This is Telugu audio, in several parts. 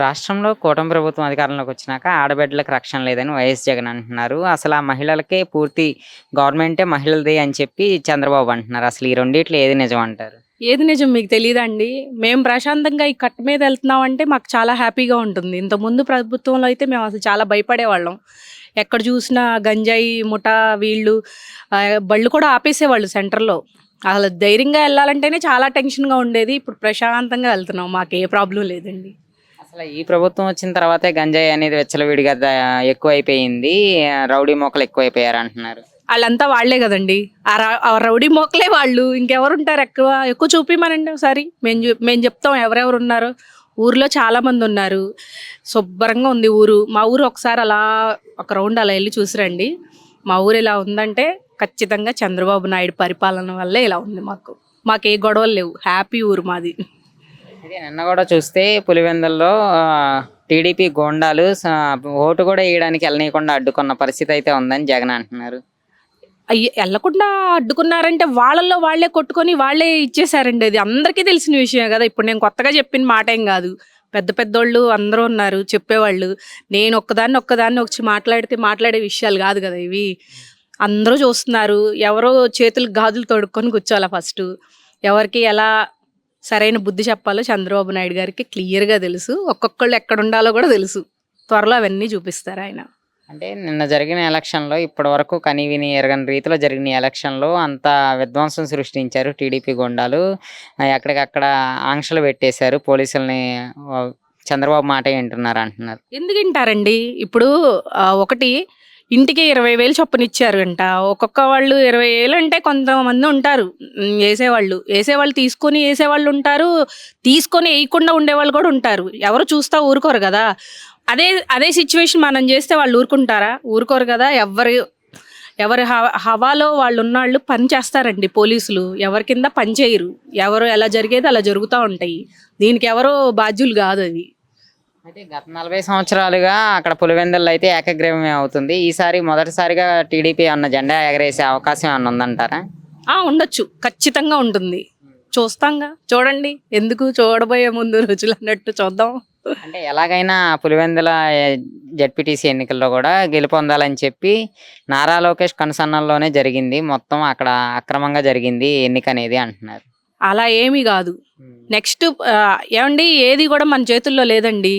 రాష్ట్రంలో కూటమి ప్రభుత్వం అధికారంలోకి వచ్చినాక ఆడబిడ్డలకు రక్షణ లేదని వైఎస్ జగన్ అంటున్నారు. అసలు ఆ మహిళలకే పూర్తి గవర్నమెంటే మహిళలది అని చెప్పి చంద్రబాబు అంటున్నారు. అసలు ఈ రెండిట్లో ఏది నిజం అంటారు? ఏది నిజం మీకు తెలియదండి మేము ప్రశాంతంగా ఈ కట్ మీద వెళ్తున్నాం అంటే మాకు చాలా హ్యాపీగా ఉంటుంది. ఇంతకుముందు ప్రభుత్వంలో అయితే మేము అసలు చాలా భయపడేవాళ్ళం. ఎక్కడ చూసినా గంజాయి ముఠా వీళ్ళు బళ్ళు కూడా ఆపేసేవాళ్ళు సెంటర్లో. అసలు ధైర్యంగా వెళ్ళాలంటేనే చాలా టెన్షన్గా ఉండేది. ఇప్పుడు ప్రశాంతంగా వెళ్తున్నాం. మాకు ఏ ప్రాబ్లం లేదండి. అసలు ఈ ప్రభుత్వం వచ్చిన తర్వాతే గంజాయి అనేది వెచ్చలవిడిగా ఎక్కువ ఎక్కువైపోయింది. రౌడీ మొక్కలు ఎక్కువైపోయారు అంటున్నారు వాళ్ళంతా వాళ్ళే కదండి. ఆ ఆ రౌడీ మోకలే వాళ్ళు. ఇంకెవరుంటారు ఎక్కువ? ఎక్కువ చూపిమనండి ఒకసారి. మేము మేము చెప్తాం ఎవరెవరు ఉన్నారు ఊర్లో చాలా మంది ఉన్నారు శుభ్రంగా ఉంది ఊరు. మా ఊరు ఒకసారి అలా ఒక రౌండ్ అలా వెళ్ళి చూసిరండి. మా ఊరు ఇలా ఉందంటే ఖచ్చితంగా చంద్రబాబు నాయుడు పరిపాలన వల్లే ఇలా ఉంది మాకు. మాకు ఏ గొడవలు లేవు. హ్యాపీ ఊరు మాది. నిన్న కూడా చూస్తే పులివెందుల్లో టీడీపీ గోండాలు ఓటు కూడా వేయడానికి వెళ్ళనీయకుండా అడ్డుకున్న పరిస్థితి అయితే ఉందని జగన్ అంటున్నారు. అయ్యి వెళ్ళకుండా అడ్డుకున్నారంటే వాళ్ళల్లో వాళ్ళే కొట్టుకొని వాళ్ళే ఇచ్చేసారండి అది. అందరికీ తెలిసిన విషయం కదా. ఇప్పుడు నేను కొత్తగా చెప్పిన మాట ఏం కాదు. పెద్ద పెద్దోళ్ళు అందరూ ఉన్నారు చెప్పేవాళ్ళు. నేను ఒక్కదాన్ని ఒక్కదాన్ని వచ్చి మాట్లాడితే మాట్లాడే విషయాలు కాదు కదా ఇవి. అందరూ చూస్తున్నారు. ఎవరో చేతులు గాజులు తొడుక్కొని కూర్చోాలా ఫస్ట్. ఎవరికి ఎలా సరైన బుద్ధి చెప్పాలో చంద్రబాబు నాయుడు గారికి క్లియర్గా తెలుసు. ఒక్కొక్కళ్ళు ఎక్కడ ఉండాలో కూడా తెలుసు. త్వరలో అవన్నీ చూపిస్తారు ఆయన. అంటే నిన్న జరిగిన ఎలక్షన్లో ఇప్పటి వరకు కని విని ఎరగని రీతిలో జరిగిన ఎలక్షన్లో అంత విధ్వంసం సృష్టించారు టీడీపీ గుండాలు. ఎక్కడికక్కడ ఆంక్షలు పెట్టేశారు. పోలీసుల్ని చంద్రబాబు మాట వింటున్నారు అంటున్నారు. ఎందుకు వింటారండి? ఇప్పుడు ఒకటి ఇంటికి ఇరవై వేలు చొప్పున ఇచ్చారు అంట ఒక్కొక్క వాళ్ళు ఇరవై వేలు అంటే కొంతమంది ఉంటారు. వేసేవాళ్ళు. వేసేవాళ్ళు తీసుకొని వేసేవాళ్ళు ఉంటారు. తీసుకొని వేయకుండా ఉండేవాళ్ళు కూడా ఉంటారు. ఎవరు చూస్తా ఊరుకోరు కదా. అదే అదే సిచ్యువేషన్ మనం చేస్తే వాళ్ళు ఊరుకుంటారా? ఊరుకోరు కదా. ఎవరు ఎవరి హవాలో వాళ్ళు ఉన్నవాళ్ళు పని చేస్తారండి పోలీసులు. ఎవరి కింద పని చేయరు. ఎవరు ఎలా జరిగేది అలా జరుగుతూ ఉంటాయి. దీనికి ఎవరో బాధ్యులు కాదు అది. అయితే గత నలభై సంవత్సరాలుగా అక్కడ పులివెందుల్లో అయితే ఏకగ్రీవమే అవుతుంది. ఈసారి మొదటిసారిగా టీడీపీ అన్న జెండా ఎగరేసే అవకాశం ఏమన్నా ఉందంటారా? ఆ ఉండొచ్చు. ఖచ్చితంగా ఉంటుంది. చూస్తాంగా. చూడండి. ఎందుకు చూడబోయే ముందు రుచులు అన్నట్టు చూద్దాం. అంటే ఎలాగైనా పులివెందుల జడ్పీటీసీ ఎన్నికల్లో కూడా గెలుపొందాలని చెప్పి నారా లోకేష్ కనుసన్నల్లోనే జరిగింది. మొత్తం అక్కడ అక్రమంగా జరిగింది ఎన్నిక అనేది అంటున్నారు. అలా ఏమీ కాదు. నెక్స్ట్ ఏమండి ఏది కూడా మన చేతుల్లో లేదండి.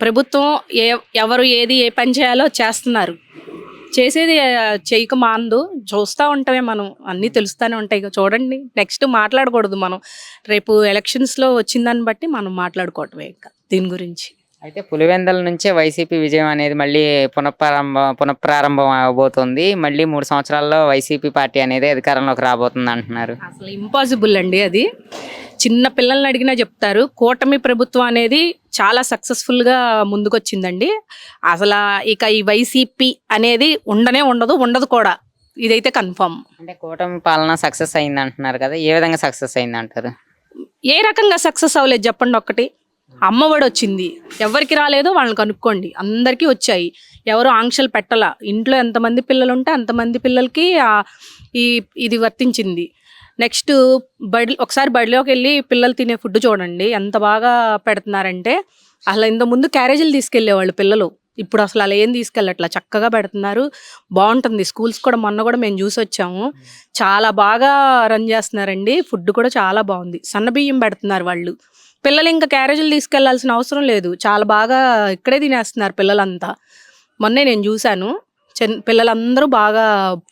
ప్రభుత్వం ఏ ఎవరు ఏది ఏ పని చేయాలో చేస్తున్నారు. చేసేది చేయక మాందు చూస్తూ ఉంటామే మనం. అన్నీ తెలుస్తూనే ఉంటాయి. ఇక చూడండి నెక్స్ట్ మాట్లాడకూడదు మనం. రేపు ఎలక్షన్స్లో వచ్చిన దాన్ని బట్టి మనం మాట్లాడుకోవటమే ఇంకా. దీని గురించి. అయితే పులివెందుల నుంచే వైసీపీ విజయం అనేది మళ్ళీ పునఃప్రారంభం పునఃప్రారంభం అవబోతుంది. మళ్ళీ మూడు సంవత్సరాల్లో వైసీపీ పార్టీ అనేది అధికారంలోకి రాబోతుంది అంటున్నారు. అసలు ఇంపాసిబుల్ అండి అది. చిన్న పిల్లల్ని అడిగినా చెప్తారు. కూటమి ప్రభుత్వం అనేది చాలా సక్సెస్ఫుల్గా ముందుకొచ్చిందండి. అసలు ఇక ఈ వైసీపీ అనేది ఉండనే ఉండదు ఉండదు కూడా. ఇదైతే కన్ఫర్మ్ అంటే కూటమి పాలన సక్సెస్ అయింది అంటున్నారు కదా ఏ విధంగా సక్సెస్ అయింది అంటారు ఏ రకంగా సక్సెస్ అవ్వలేదు చెప్పండి ఒక్కటి. అమ్మఒడి వచ్చింది ఎవరికి రాలేదో వాళ్ళని కనుక్కోండి. అందరికీ వచ్చాయి. ఎవరు ఆంక్షలు పెట్టాల. ఇంట్లో ఎంతమంది పిల్లలు ఉంటే అంతమంది పిల్లలకి ఈ ఇది వర్తించింది. నెక్స్ట్ బడి ఒకసారి బడిలోకి వెళ్ళి పిల్లలు తినే ఫుడ్ చూడండి. ఎంత బాగా పెడుతున్నారంటే అసలు ఇంత ముందు క్యారేజీలు తీసుకెళ్ళేవాళ్ళు పిల్లలు. ఇప్పుడు అసలు అలా ఏం తీసుకెళ్ళట్లా. చక్కగా పెడుతున్నారు. బాగుంటుంది. స్కూల్స్ కూడా మొన్న కూడా మేము చూసి వచ్చాము. చాలా బాగా రన్ చేస్తున్నారండి. ఫుడ్ కూడా చాలా బాగుంది. సన్న బియ్యం పెడుతున్నారు వాళ్ళు. పిల్లలు ఇంకా క్యారేజీలు తీసుకెళ్ళాల్సిన అవసరం లేదు. చాలా బాగా ఇక్కడే తినేస్తున్నారు పిల్లలంతా. మొన్నే నేను చూశాను. చిన్న పిల్లలందరూ బాగా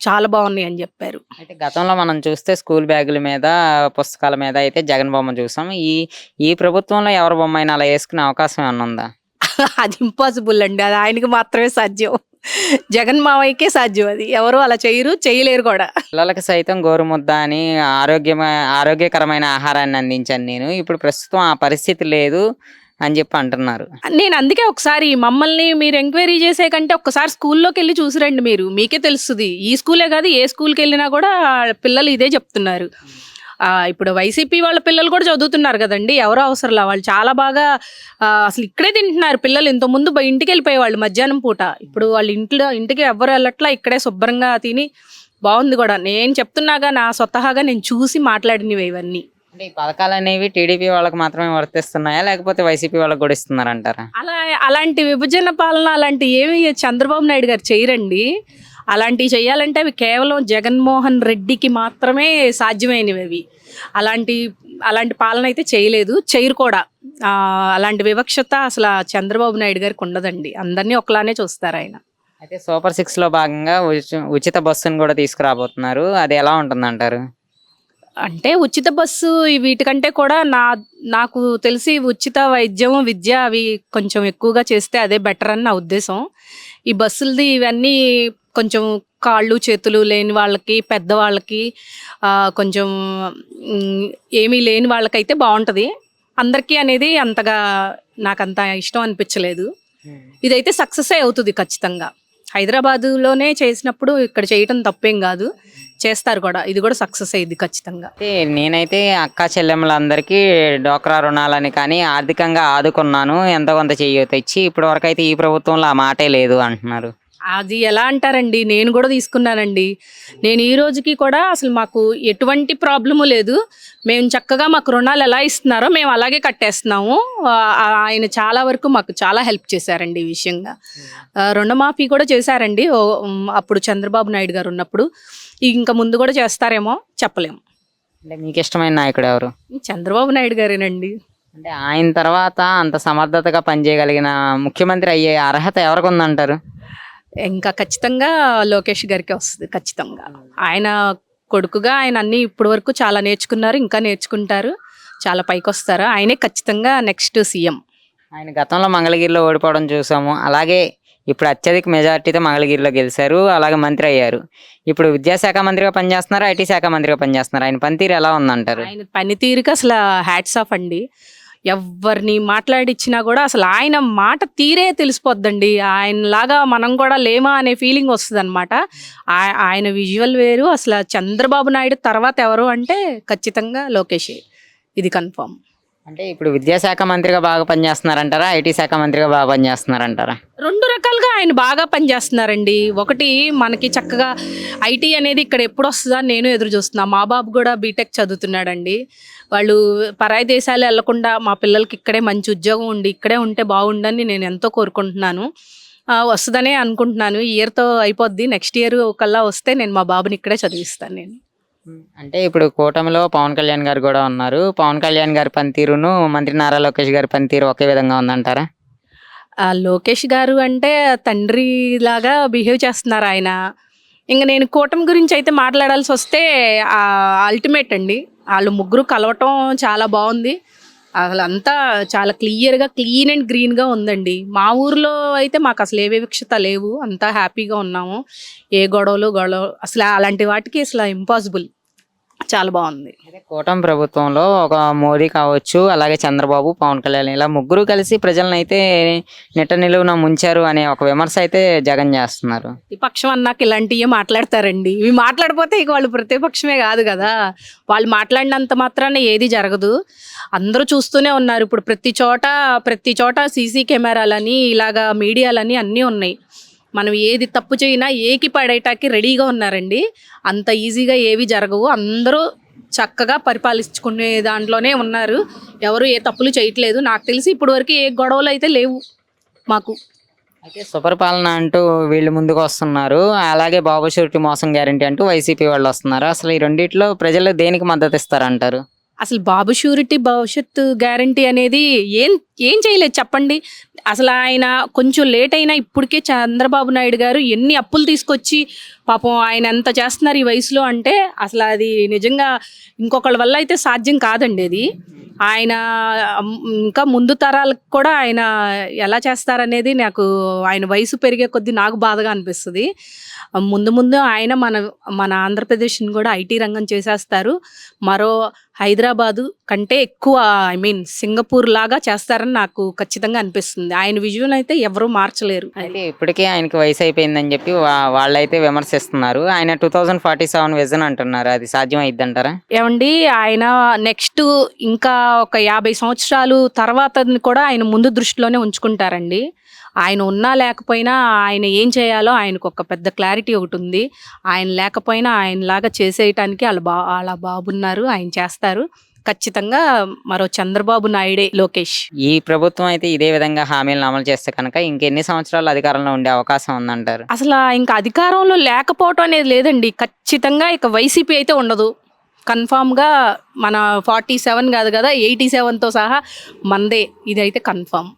చాలా బాగున్నాయి అని చెప్పారు. అయితే గతంలో మనం చూస్తే స్కూల్ బ్యాగుల మీద పుస్తకాల మీద అయితే జగన్ బొమ్మ చూసాం. ఈ ఈ ప్రభుత్వంలో ఎవరి బొమ్మ అయినా అలా వేసుకునే అవకాశం ఏమన్నా ఉందా? అది ఇంపాసిబుల్ అండి. అది ఆయనకి మాత్రమే సాధ్యం. జగన్ మావయ్యకే సాధ్యం అది. ఎవరు అలా చేయరు చేయలేరు కూడా. పిల్లలకి సైతం గోరుముద్ద అని ఆరోగ్యమ ఆరోగ్యకరమైన ఆహారాన్ని అందించాను నేను. ఇప్పుడు ప్రస్తుతం ఆ పరిస్థితి లేదు అని చెప్పి అంటున్నారు. నేను అందుకే ఒకసారి మమ్మల్ని మీరు ఎంక్వైరీ చేసే కంటే ఒక్కసారి స్కూల్లోకి వెళ్ళి చూసిరండి మీరు. మీకే తెలుస్తుంది. ఈ స్కూలే కాదు ఏ స్కూల్కి వెళ్ళినా కూడా పిల్లలు ఇదే చెప్తున్నారు. ఇప్పుడు వైసీపీ వాళ్ళ పిల్లలు కూడా చదువుతున్నారు కదండి ఎవరో అవసరంలా వాళ్ళు చాలా బాగా అసలు ఇక్కడే తింటున్నారు పిల్లలు. ఇంత ముందు బయ- ఇంటికి వెళ్ళిపోయేవాళ్ళు మధ్యాహ్నం పూట. ఇప్పుడు వాళ్ళ ఇంట్లో ఇంటికి ఎవ్వరు వెళ్ళట్లా ఇక్కడే శుభ్రంగా తిని బాగుంది కూడా. నేను చెప్తున్నాగా నా స్వతహాగా నేను చూసి మాట్లాడినవి ఇవన్నీ. అంటే ఈ పథకాలు అనేవి టీడీపీ వాళ్ళకి మాత్రమే వర్తిస్తున్నాయా? లేకపోతే వైసీపీ వాళ్ళకి కూడా ఇస్తున్నారంటారా? అలా అలాంటి విభజన పాలన అలాంటి ఏమి చంద్రబాబు నాయుడు గారు చేయరండి. అలాంటివి చేయాలంటే అవి కేవలం జగన్మోహన్ రెడ్డికి మాత్రమే సాధ్యమైనవి అవి. అలాంటి అలాంటి పాలన అయితే చేయలేదు. చేయరు కూడా. అలాంటి వివక్షత అసలు చంద్రబాబు నాయుడు గారికి ఉండదండి. అందరినీ ఒకలానే చూస్తారు ఆయన. అయితే సూపర్ సిక్స్లో భాగంగా ఉచి- ఉచిత బస్సును కూడా తీసుకురాబోతున్నారు. అది ఎలా ఉంటుందంటారు? అంటే ఉచిత బస్సు వీటికంటే కూడా నా నాకు తెలిసి ఉచిత వైద్యం విద్య అవి కొంచెం ఎక్కువగా చేస్తే అదే బెటర్ అని నా ఉద్దేశం. ఈ బస్సులది ఇవన్నీ కొంచెం కాళ్ళు చేతులు లేని వాళ్ళకి పెద్దవాళ్ళకి కొంచెం ఏమీ లేని వాళ్ళకైతే బాగుంటుంది. అందరికీ అనేది అంతగా నాకు అంత ఇష్టం అనిపించలేదు. ఇదైతే సక్సెస్ అవుతుంది ఖచ్చితంగా. హైదరాబాదులోనే చేసినప్పుడు ఇక్కడ చేయటం తప్పేం కాదు. చేస్తారు కూడా. ఇది కూడా సక్సెస్ అయ్యింది ఖచ్చితంగా. అయితే నేనైతే అక్క చెల్లెమ్మలందరికీ డోక్రా రుణాలని కానీ ఆర్థికంగా ఆదుకున్నాను. ఎంత కొంత చెయ్యి తెచ్చి ఇప్పటి వరకు అయితే ఈ ప్రభుత్వంలో ఆ మాటే లేదు అంటున్నారు. అది ఎలా అంటారండి? నేను కూడా తీసుకున్నానండి. నేను ఈ రోజుకి కూడా అసలు మాకు ఎటువంటి ప్రాబ్లము లేదు. మేము చక్కగా మాకు రుణాలు ఎలా ఇస్తున్నారో మేము అలాగే కట్టేస్తున్నాము. ఆయన చాలా వరకు మాకు చాలా హెల్ప్ చేశారండి ఈ విషయంగా. రుణమాఫీ కూడా చేశారండి. అప్పుడు చంద్రబాబు నాయుడు గారు ఉన్నప్పుడు. ఇంకా ముందు కూడా చేస్తారేమో చెప్పలేము అంటే మీకు ఇష్టమైన నాయకుడు ఎవరు? చంద్రబాబు నాయుడు గారేనండి. అంటే ఆయన తర్వాత అంత సమర్థతగా పనిచేయగలిగిన ముఖ్యమంత్రి అయ్యే అర్హత ఎవరికి ఉందంటారు ఇంకా ఖచ్చితంగా లోకేష్ గారికి వస్తుంది ఖచ్చితంగా. ఆయన కొడుకుగా ఆయన అన్ని ఇప్పటి వరకు చాలా నేర్చుకున్నారు ఇంకా నేర్చుకుంటారు. చాలా పైకి వస్తారు ఆయనే ఖచ్చితంగా నెక్స్ట్ సీఎం. ఆయన గతంలో మంగళగిరిలో ఓడిపోవడం చూసాము. అలాగే ఇప్పుడు అత్యధిక మెజార్టీతో మంగళగిరిలో గెలిచారు. అలాగే మంత్రి అయ్యారు. ఇప్పుడు విద్యాశాఖ మంత్రిగా పనిచేస్తున్నారు ఐటీ శాఖ మంత్రిగా పనిచేస్తున్నారు. ఆయన పనితీరు ఎలా ఉందంటారు? ఆయన పనితీరుకి అసలు హ్యాట్స్ ఆఫ్ అండి. ఎవరిని మాట్లాడిచ్చినా కూడా అసలు ఆయన మాట తీరే తెలిసిపోద్దండి. ఆయనలాగా మనం కూడా లేమా అనే ఫీలింగ్ వస్తుంది అనమాట ఆయన విజువల్ వేరు. అసలు చంద్రబాబు నాయుడు తర్వాత ఎవరు అంటే ఖచ్చితంగా లోకేషే. ఇది కన్ఫర్మ్ అంటే ఇప్పుడు విద్యాశాఖ మంత్రిగా బాగా పనిచేస్తున్నారంటారా? ఐటీ శాఖ మంత్రిగా బాగా పనిచేస్తున్నారంటారా? రెండు రకాలుగా ఆయన బాగా పనిచేస్తున్నారండి. ఒకటి మనకి చక్కగా ఐటీ అనేది ఇక్కడ ఎప్పుడు వస్తుందా నేను ఎదురు చూస్తున్నా. మా బాబు కూడా బీటెక్ చదువుతున్నాడండి. వాళ్ళు పరాయి దేశాలు వెళ్ళకుండా మా పిల్లలకి ఇక్కడే మంచి ఉద్యోగం ఉండి ఇక్కడే ఉంటే బాగుండని నేను ఎంతో కోరుకుంటున్నాను. వస్తుందనే అనుకుంటున్నాను. ఈ ఇయర్తో అయిపోద్ది. నెక్స్ట్ ఇయర్ కల్లా వస్తే నేను మా బాబుని ఇక్కడే చదివిస్తాను నేను. అంటే ఇప్పుడు కూటమిలో పవన్ కళ్యాణ్ గారు కూడా ఉన్నారు. పవన్ కళ్యాణ్ గారి పనితీరును మంత్రి నారా లోకేష్ గారి పనితీరు ఒకే విధంగా ఉందంటారా? ఆ లోకేష్ గారు అంటే తండ్రి లాగా బిహేవ్ చేస్తున్నారు ఆయన. ఇంకా నేను కూటమి గురించి అయితే మాట్లాడాల్సి వస్తే అల్టిమేట్ అండి. వాళ్ళు ముగ్గురు కలవటం చాలా బాగుంది. అసలు అంతా చాలా క్లియర్గా క్లీన్ అండ్ గ్రీన్గా ఉందండి. మా ఊర్లో అయితే మాకు అసలు ఏ వివక్షత లేవు. అంతా హ్యాపీగా ఉన్నాము. ఏ గొడవలు గొడవ అసలు అలాంటి వాటికి అసలు ఇంపాసిబుల్ చాలా బాగుంది. కూటమి ప్రభుత్వంలో ఒక మోదీ కావచ్చు అలాగే చంద్రబాబు పవన్ కళ్యాణ్ ఇలా ముగ్గురు కలిసి ప్రజలను అయితే నిట్ట నిలువున ముంచారు అనే ఒక విమర్శ అయితే జగన్ చేస్తున్నారు. ప్రతిపక్షం అన్నాక ఇలాంటివి మాట్లాడతారండి. ఇవి మాట్లాడిపోతే ఇక వాళ్ళు ప్రతిపక్షమే కాదు కదా. వాళ్ళు మాట్లాడినంత మాత్రాన ఏది జరగదు. అందరూ చూస్తూనే ఉన్నారు. ఇప్పుడు ప్రతి చోట ప్రతి చోట సీసీ కెమెరాలని ఇలాగా మీడియాలని అన్నీ ఉన్నాయి. మనం ఏది తప్పు చేయినా ఏకి పడేటానికి రెడీగా ఉన్నారండి. అంత ఈజీగా ఏవి జరగవు. అందరూ చక్కగా పరిపాలించుకునే దాంట్లోనే ఉన్నారు. ఎవరు ఏ తప్పులు చేయట్లేదు. నాకు తెలిసి ఇప్పటి వరకు ఏ గొడవలు అయితే లేవు మాకు. అయితే సుపరిపాలన అంటూ వీళ్ళు ముందుకు వస్తున్నారు. అలాగే బాబు షూరిటీ మోసం గ్యారంటీ అంటూ వైసీపీ వాళ్ళు వస్తున్నారు. అసలు ఈ రెండిట్లో ప్రజలు దేనికి మద్దతు ఇస్తారంటారు? అసలు బాబు షూరిటీ భవిష్యత్తు గ్యారంటీ అనేది ఏం ఏం చేయలేదు చెప్పండి. అసలు ఆయన కొంచెం లేట్ అయినా ఇప్పటికే చంద్రబాబు నాయుడు గారు ఎన్ని అప్పులు తీసుకొచ్చి పాపం ఆయన ఎంత చేస్తున్నారు ఈ వయసులో అంటే అసలు అది నిజంగా ఇంకొకళ్ళ వల్ల అయితే సాధ్యం కాదండి అది. ఆయన ఇంకా ముందు తరాలకు కూడా ఆయన ఎలా చేస్తారనేది నాకు ఆయన వయసు పెరిగే కొద్దీ నాకు బాధగా అనిపిస్తుంది. ముందు ముందు ఆయన మన మన ఆంధ్రప్రదేశ్ని కూడా ఐటీ రంగం చేసేస్తారు. మరో హైదరాబాదు కంటే ఎక్కువ ఐ మీన్ సింగపూర్ లాగా చేస్తారని నాకు ఖచ్చితంగా అనిపిస్తుంది. ఆయన విజయం అయితే ఎవరూ మార్చలేరు. అయితే ఇప్పటికే ఆయనకి వయసు అయిపోయిందని చెప్పి వాళ్ళైతే విమర్శిస్తున్నారు. ఆయన two thousand forty seven vision అంటున్నారు. అది సాధ్యం అయిద్దంటారా? ఏమండి ఆయన నెక్స్ట్ ఇంకా ఒక యాభై సంవత్సరాలు తర్వాత కూడా ఆయన ముందు దృష్టిలోనే ఉంచుకుంటారండి. ఆయన ఉన్నా లేకపోయినా ఆయన ఏం చేయాలో ఆయనకు ఒక పెద్ద క్లారిటీ ఒకటి ఉంది. ఆయన లేకపోయినా ఆయనలాగా చేసేయటానికి వాళ్ళ బా వాళ్ళ బాబున్నారు ఆయన చేస్తారు. ఖచ్చితంగా మరో చంద్రబాబు నాయుడే లోకేష్. ఈ ప్రభుత్వం అయితే ఇదే విధంగా హామీలను అమలు చేస్తే కనుక ఇంకెన్ని సంవత్సరాలు అధికారంలో ఉండే అవకాశం ఉందంటారు? అసలు ఇంకా అధికారంలో లేకపోవటం అనేది లేదండి. ఖచ్చితంగా ఇక వైసీపీ అయితే ఉండదు. కన్ఫామ్గా మన ఫార్టీ సెవెన్ కాదు కదా ఎయిటీ సెవెన్తో సహా మందే. ఇదైతే కన్ఫామ్.